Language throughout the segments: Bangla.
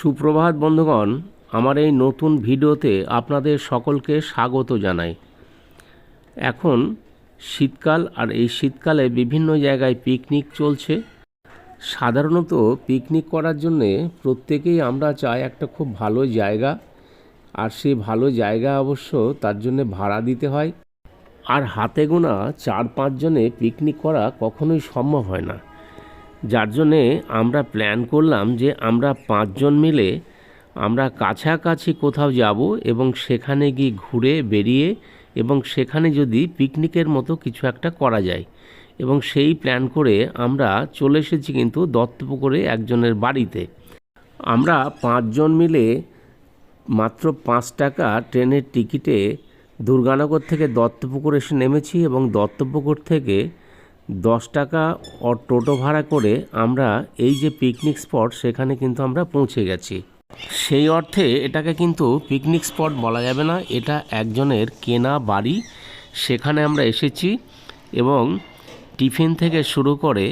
সুপ্রভাত, বন্ধুগণ। আমার এই নতুন ভিডিওতে আপনাদের সকলকে স্বাগত জানাই। এখন শীতকাল, আর এই শীতকালে বিভিন্ন জায়গায় পিকনিক চলছে। সাধারণত পিকনিক করার জন্যে প্রত্যেকেই আমরা চাই একটা খুব ভালো জায়গা। আর সেই ভালো জায়গা অবশ্য তার জন্যে ভাড়া দিতে হয়। আর হাতে গোনা চার পাঁচজনে পিকনিক করা কখনোই সম্ভব হয় না। যার জন্যে আমরা প্ল্যান করলাম যে আমরা পাঁচজন মিলে আমরা কাছাকাছি কোথাও যাব এবং সেখানে গিয়ে ঘুরে বেরিয়ে এবং সেখানে যদি পিকনিকের মতো কিছু একটা করা যায়। এবং সেই প্ল্যান করে আমরা চলে এসেছি কিন্তু দত্তপুকুরে একজনের বাড়িতে। আমরা পাঁচজন মিলে মাত্র পাঁচ টাকা ট্রেনের টিকিটে দুর্গানগর থেকে দত্তপুকুর এসে নেমেছি এবং দত্তপুকুর থেকে দশ টাকা টোটো ভাড়া করে আমরা এই যে পিকনিক স্পট সেখানে কিন্তু আমরা পৌঁছে গেছি। সেই অর্থে এটাকে কিন্তু পিকনিক স্পট বলা যাবে না, এটা একজনের কেনা বাড়ি। সেখানে আমরা এসেছি এবং টিফিন থেকে শুরু করে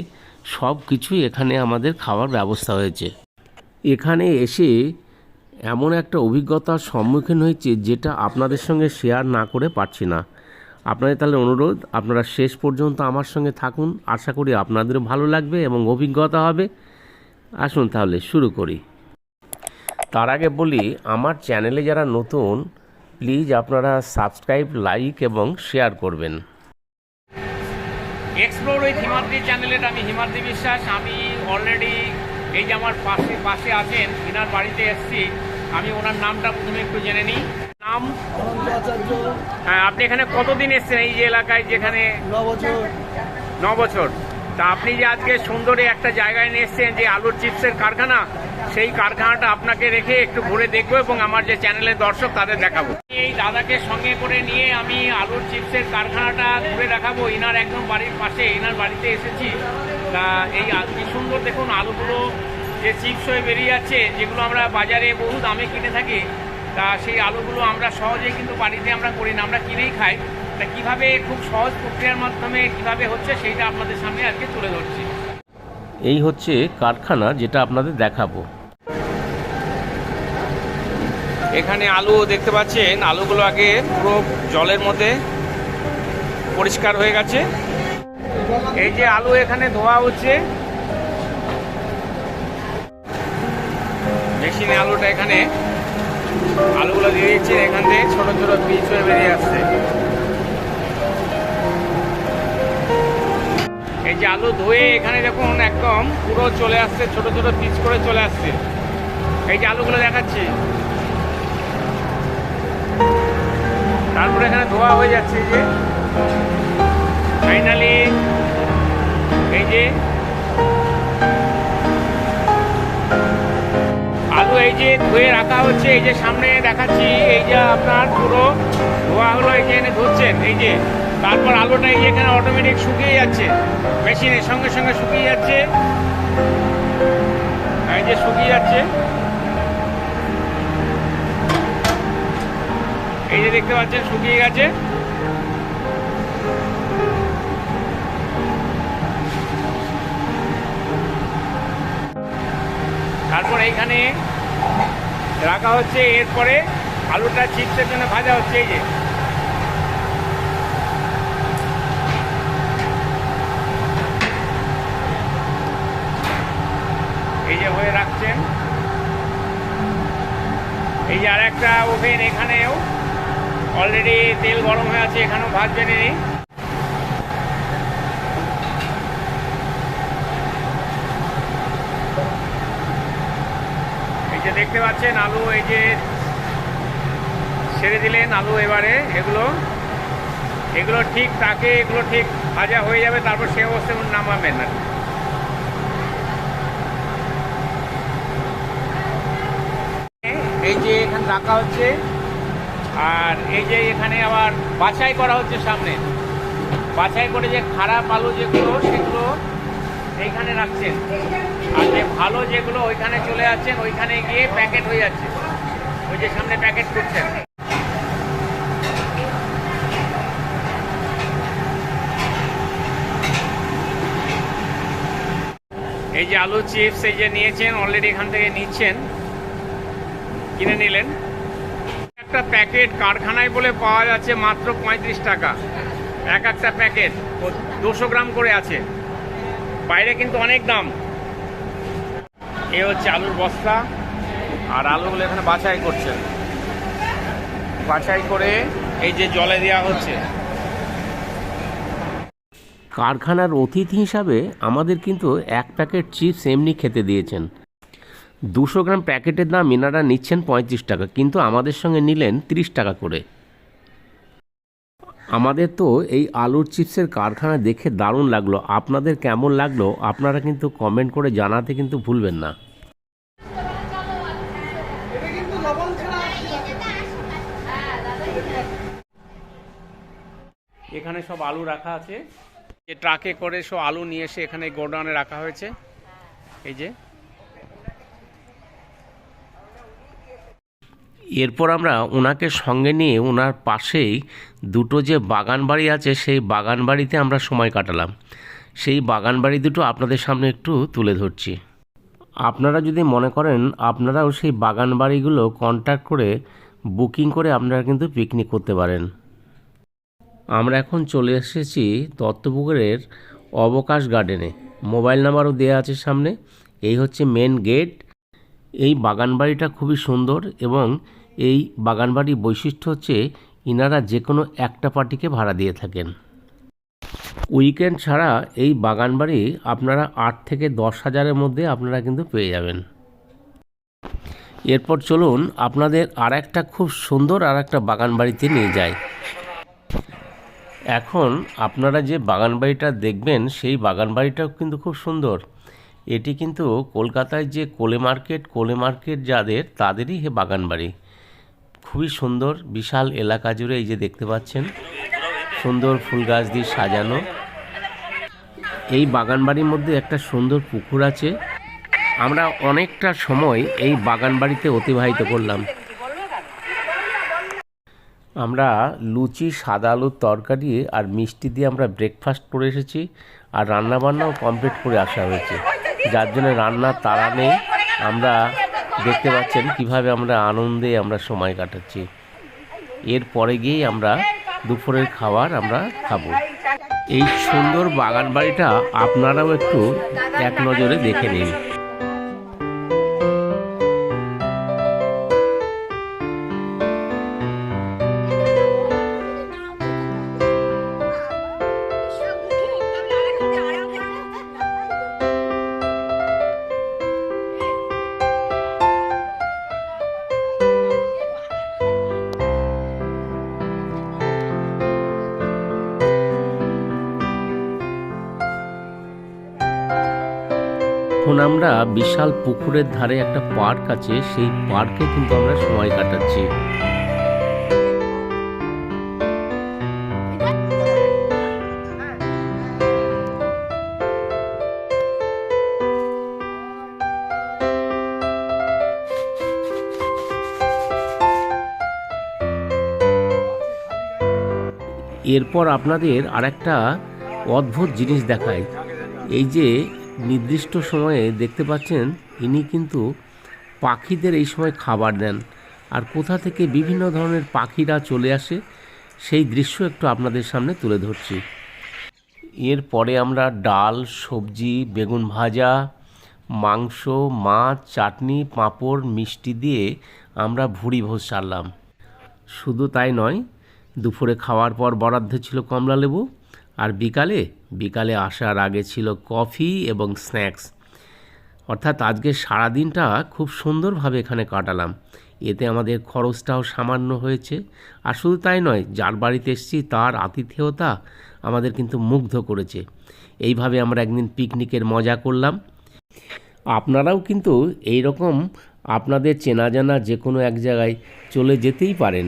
সব কিছুই এখানে আমাদের খাওয়ার ব্যবস্থা হয়েছে। এখানে এসে এমন একটা অভিজ্ঞতার সম্মুখীন হয়েছে যেটা আপনাদের সঙ্গে শেয়ার না করে পারছি না। আপনাদের তাহলে অনুরোধ, আপনারা শেষ পর্যন্ত আমার সঙ্গে থাকুন। আশা করি আপনাদেরও ভালো লাগবে এবং অভিজ্ঞতা হবে। আসুন তাহলে শুরু করি। তার আগে বলি, আমার চ্যানেলে যারা নতুন, প্লিজ আপনারা সাবস্ক্রাইব, লাইক এবং শেয়ার করবেন। এক্সপ্লোর উইথ হিমাদ্রি চ্যানেলের আমি হিমাদ্রি বিশ্বাস। আমি অলরেডি এই যে আমার পাশে পাশে আছেন, ইনার বাড়িতে এসেছি। আমি ওনার নামটা প্রথমে একটু জেনে নিই। আচার্য হ্যাঁ আপনি এখানে কতদিন এসেছেন এই যে এলাকায় যেখানে? ন বছর ন বছর তা আপনি যে আজকে সুন্দরী একটা জায়গায় নিয়ে এসেছেন যে আলুর চিপসের কারখানা সেই কারখানাটা আপনাকে রেখে একটু ঘুরে দেখব এবং আমার যে চ্যানেলের দর্শক তাদের দেখাবো। এই দাদাকে সঙ্গে করে নিয়ে আমি আলুর চিপসের কারখানাটা ঘুরে দেখাবো। ইনার একদম বাড়ির পাশে ইনার বাড়িতে এসেছি। তা এই কি সুন্দর দেখুন আলুগুলো যে চিপস হয়ে বেরিয়ে যাচ্ছে যেগুলো আমরা বাজারে বহু দামে কিনে থাকি। তা সেই আলুগুলো আমরা সহজেই কিন্তু বাড়িতে আমরা করি না আমরা কিনেই খাই। তা কীভাবে খুব সহজ প্রক্রিয়ার মাধ্যমে কীভাবে হচ্ছে সেইটা আপনাদের সামনে আজকে তুলে ধরছি। এই হচ্ছে কারখানা যেটা আপনাদের দেখাবো। এখানে আলু দেখতে পাচ্ছেন আলুগুলো আগে পুরো জলের মধ্যে পরিষ্কার হয়ে গেছে। এই যে আলু এখানে ধোয়া হচ্ছে। মেশিনে আলুটা এখানে আলুগুলো দিয়ে দিচ্ছে এখান থেকে ছোট ছোট পিস হয়ে বেরিয়ে আসছে। এই যে আলু ধুয়ে এখানে দেখুন একদম পুরো চলে আসছে, ছোট ছোট পিস করে চলে আসছে। এই যে আলুগুলো দেখাচ্ছি। তারপরে এখানে ধোয়া হয়ে যাচ্ছে যে। ফাইনালি এই যে এই যে ধুয়ে রাখা হচ্ছে, এই যে সামনে দেখাচ্ছি, এই যে আপনার পুরো যে এনে ধুচ্ছেন, এই যে তারপর আলুটা এই এখানে অটোমেটিক শুকিয়ে যাচ্ছে মেশিনের সঙ্গে সঙ্গে শুকিয়ে যাচ্ছে, এই যে শুকিয়ে যাচ্ছে। এই যে দেখতে পাচ্ছেন, শুকিয়ে গেছে। তারপর এইখানে রাখা হচ্ছে, এরপরে আলুটা চিপসের জন্য ভাজা হচ্ছে, এই যে। এই যে হয়ে রাখছেন। এই যে আর একটা ওভেন এখানেও। অলরেডি তেল গরম হয়ে আছে, এখানেও ভাত বেনে নেই এই যে দেখতে পাচ্ছেন, আলু এই যে ছেড়ে দিলেন আলু এবারে, এগুলো। এগুলো ঠিক তাকে, এগুলো ঠিক ভাজা হয়ে যাবে, তারপর সে অবস্থায় নামাবেন না এই যে এখানে রাখা হচ্ছে, আর এই যে এখানে আবার বাছাই করা হচ্ছে সামনে। বাছাই করে যে খারাপ আলু যেগুলো, সেগুলো এইখানে রাখছেন। আর যে ভালো যেগুলো ওইখানে চলে যাচ্ছেন, ওইখানে গিয়ে প্যাকেট হয়ে যাচ্ছে। ওই যে সামনে প্যাকেট করছেন। এই যে আলু চিপস, এই যে নিয়েছেন অলরেডি এখান থেকে নিচ্ছেন। কিনে নিলেন। একটা প্যাকেট কারখানায় বলে পাওয়া যাচ্ছে মাত্র পঁয়ত্রিশ টাকা। এক একটা প্যাকেট। দুশো গ্রাম করে আছে। বাইরে কিন্তু অনেক দাম। এ হচ্ছে আলুর বস্তা, আর আলুগুলো এখানে বাছাই করছে। বাছাই করে এই যে জলে দেওয়া হচ্ছে। কারখানার অতিথি হিসাবে আমাদের কিন্তু এক প্যাকেট চিপস এমনি খেতে দিয়েছেন। দুশো গ্রাম প্যাকেটের দাম এনারা নিচ্ছেন পঁয়ত্রিশ টাকা, কিন্তু আমাদের সঙ্গে নিলেন তিরিশ টাকা করে। আমাদের তো এই আলুর চিপসের কারখানা দেখে দারুণ লাগল। আপনাদের কেমন লাগল? আপনারা কিন্তু কমেন্ট করে জানাতে কিন্তু ভুলবেন না। এখানে সব আলু রাখা আছে। ট্রাকে করে সব আলু নিয়ে এসে এখানে গোডাউনে রাখা হয়েছে। এই যে। এরপর আমরা ওনাকে সঙ্গে নিয়ে ওনার পাশেই দুটো যে বাগান বাড়ি আছে, সেই বাগান বাড়িতে আমরা সময় কাটালাম। সেই বাগান বাড়ি দুটো আপনাদের সামনে একটু তুলে ধরছি। আপনারা যদি মনে করেন, আপনারাও সেই বাগান বাড়িগুলো কন্ট্যাক্ট করে বুকিং করে আপনারা কিন্তু পিকনিক করতে পারেন। আমরা এখন চলে এসেছি দত্তপুকুরের অবকাশ গার্ডেনে মোবাইল নাম্বারও দেওয়া আছে সামনে। এই হচ্ছে মেন গেট এই বাগান বাড়িটা খুবই সুন্দর এবং এই বাগান বাড়ির বৈশিষ্ট্য হচ্ছে ইনারা যে কোনো একটা পার্টিকে ভাড়া দিয়ে থাকেন। উইকেন্ড ছাড়া এই বাগান বাড়ি আপনারা আট থেকে দশ হাজারের মধ্যে আপনারা কিন্তু পেয়ে যাবেন। এরপর চলুন আপনাদের আর একটা খুব সুন্দর আর একটা বাগান বাড়িতে নিয়ে যায় এখন আপনারা যে বাগান বাড়িটা দেখবেন, সেই বাগান বাড়িটাও কিন্তু খুব সুন্দর। এটি কিন্তু কলকাতায় যে কোলে মার্কেট কোলে মার্কেট যাদের, তাদেরই হে বাগান বাড়ি। খুবই সুন্দর, বিশাল এলাকা জুড়ে এই যে দেখতে পাচ্ছেন। সুন্দর ফুল গাছ দিয়ে সাজানো। এই বাগান বাড়ির মধ্যে একটা সুন্দর পুকুর আছে। আমরা অনেকটা সময় এই বাগান বাড়িতে অতিবাহিত করলাম। আমরা লুচি, সাদা আলুর তরকারি আর মিষ্টি দিয়ে আমরা ব্রেকফাস্ট করে এসেছি। আর রান্নাবান্নাও কমপ্লিট করে আসা হয়েছে। যার জন্য রান্নার তাড়া নেই। আমরা দেখতে পাচ্ছেন কীভাবে আমরা আনন্দে আমরা সময় কাটাচ্ছি। এর পরে গিয়েই আমরা দুপুরের খাবার আমরা খাব। এই সুন্দর বাগান বাড়িটা আপনারাও একটু এক নজরে দেখে নিন। এখন আমরা বিশাল পুকুরের ধারে একটা পার্ক আছে, সেই পার্কে কিন্তু আমরা সময় কাটাচ্ছি। এরপর আপনাদের আরেকটা অদ্ভুত জিনিস দেখায় এই যে নির্দিষ্ট সময়ে দেখতে পাচ্ছেন ইনি কিন্তু পাখিদের এই সময় খাবার দেন। আর কোথা থেকে বিভিন্ন ধরনের পাখিরা চলে আসে, সেই দৃশ্য একটু আপনাদের সামনে তুলে ধরছি। এরপরে আমরা ডাল, সবজি, বেগুন ভাজা, মাংস, মাছ, চাটনি, পাঁপড়, মিষ্টি দিয়ে আমরা ভুড়ি ভোজ সারলাম। শুধু তাই নয়, দুপুরে খাওয়ার পর বরাদ্দ ছিল কমলা লেবু আর বিকালে বিকালে আসার আগে ছিল কফি এবং স্ন্যাক্স। অর্থাৎ আজকে সারাদিনটা খুব সুন্দরভাবে এখানে কাটালাম। এতে আমাদের খরচটাও সামান্য হয়েছে। আর শুধু তাই নয়, যার বাড়িতে এসেছি তার আতিথেয়তা আমাদের কিন্তু মুগ্ধ করেছে। এইভাবে আমরা একদিন পিকনিকের মজা করলাম। আপনারাও কিন্তু এই রকম আপনাদের চেনা জানা যে কোনো এক জায়গায় চলে যেতেই পারেন।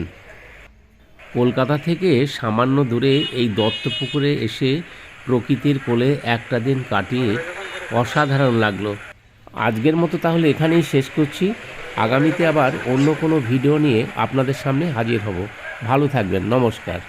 কলকাতা থেকে সামান্য দূরে এই দত্তপুকুরে এসে প্রকৃতির কোলে একটা দিন কাটিয়ে অসাধারণ লাগল। আজকের মতো তাহলে এখানেই শেষ করছি। আগামীতে আবার অন্য কোনো ভিডিও নিয়ে আপনাদের সামনে হাজির হব। ভালো থাকবেন। নমস্কার।